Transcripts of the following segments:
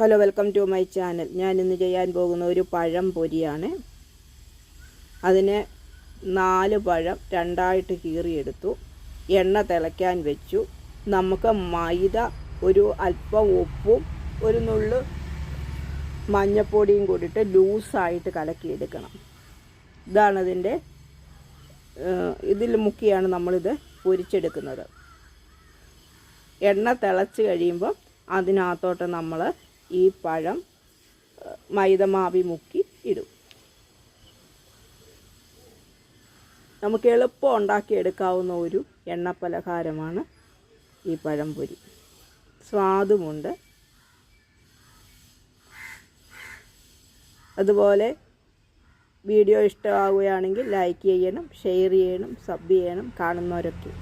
Hello welcome to my channel ഞാൻ ഇന്ന് ചെയ്യാൻ പോകുന്ന ഒരു പഴം പൊരിയാണ്. അതിന് നാല് പഴം രണ്ടായിട്ട് കീറിയെടുത്തു. എണ്ണ തിളയ്ക്കാൻ വെച്ചു. നമുക്ക് മൈദ ഒരു അല്പം ഉപ്പും ഒരു നുള്ളു മഞ്ഞപ്പൊടിയും കൂടിയിട്ട് ലൂസായിട്ട് കലക്കിയെടുക്കണം. ഇതാണ് ഇതിന്റെ ഇതിൽ മുക്കിയാണ് നമ്മളിത് പൊരിച്ചെടുക്കുന്നത്. എണ്ണ തിളച്ച് കഴിയുമ്പോൾ അതിനകത്തോട്ട് നമ്മൾ ഈ പഴം മൈദമാവി മുക്കി ഇടും. നമുക്ക് എളുപ്പം ഉണ്ടാക്കിയെടുക്കാവുന്ന ഒരു എണ്ണ പലഹാരമാണ് ഈ പഴംപൊരി. സ്വാദുമുണ്ട്. അതുപോലെ വീഡിയോ ഇഷ്ടമാവുകയാണെങ്കിൽ ലൈക്ക് ചെയ്യണം ഷെയർ ചെയ്യണം സബ് ചെയ്യണം കാണുന്നവരൊക്കെ.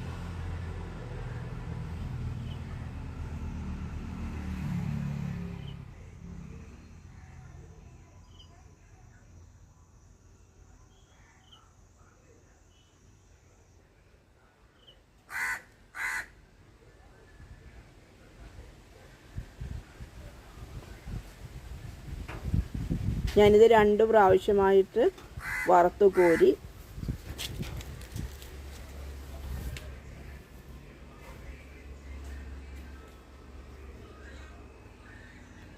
ഞാനിത് രണ്ട് പ്രാവശ്യമായിട്ട് വറുത്ത് കോരി.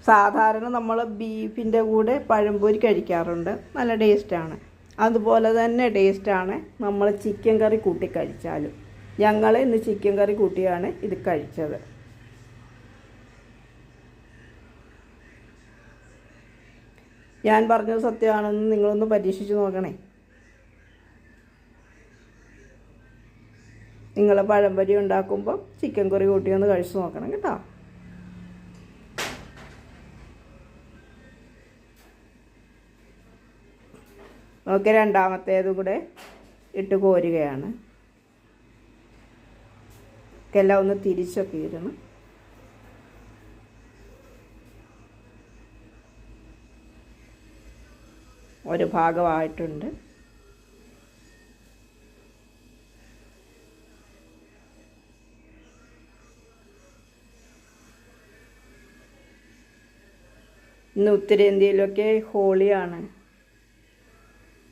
സാധാരണ നമ്മൾ ബീഫിന്റെ കൂടെ പഴംപൊരി കഴിക്കാറുണ്ട്. നല്ല ടേസ്റ്റാണ്. അതുപോലെ തന്നെ ടേസ്റ്റാണ് നമ്മൾ ചിക്കൻ കറി കൂട്ടി കഴിച്ചാലും. ഞങ്ങൾ ഇന്ന് ചിക്കൻ കറി കൂട്ടിയാണ് ഇത് കഴിച്ചത്. ഞാൻ പറഞ്ഞത് സത്യമാണെന്ന് നിങ്ങളൊന്ന് പരീക്ഷിച്ച് നോക്കണേ. നിങ്ങൾ പഴംപരി ഉണ്ടാക്കുമ്പോൾ ചിക്കൻ കറി കൂട്ടി ഒന്ന് കഴിച്ച് നോക്കണം കേട്ടോ. നോക്കി രണ്ടാമത്തേതും കൂടെ ഇട്ട് കോരുകയാണ്. എല്ലാം ഒന്ന് തിരിച്ചൊക്കെ ഇടണം. ഒരു ഭാഗമായിട്ടുണ്ട്. ഇന്ന് ഉത്തരേന്ത്യയിലൊക്കെ ഹോളിയാണ്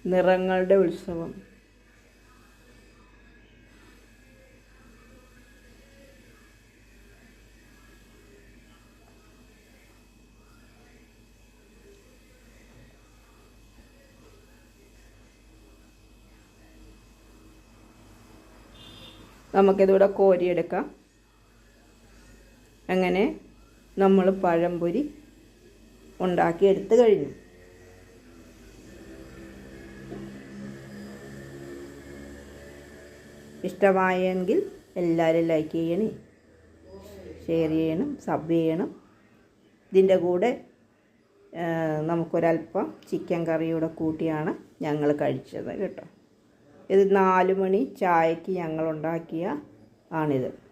നിറങ്ങളുടെ ഉത്സവം. നമുക്കിതിവിടെ കോരിയെടുക്കാം. അങ്ങനെ നമ്മൾ പഴംപൊരി ഉണ്ടാക്കി എടുത്തു കഴിഞ്ഞു. ഇഷ്ടമായെങ്കിൽ എല്ലാവരും ലൈക്ക് ചെയ്യണേ ഷെയർ ചെയ്യണം സബ് ചെയ്യണം. ഇതിന്റെ കൂടെ നമുക്കൊരല്പം ചിക്കൻ കറിയുടെ കൂട്ടിയാണ് ഞങ്ങൾ കഴിച്ചത് കേട്ടോ. ഇത് നാല് മണി ചായക്ക് ഞങ്ങൾ ഉണ്ടാക്കിയ ആണിത്.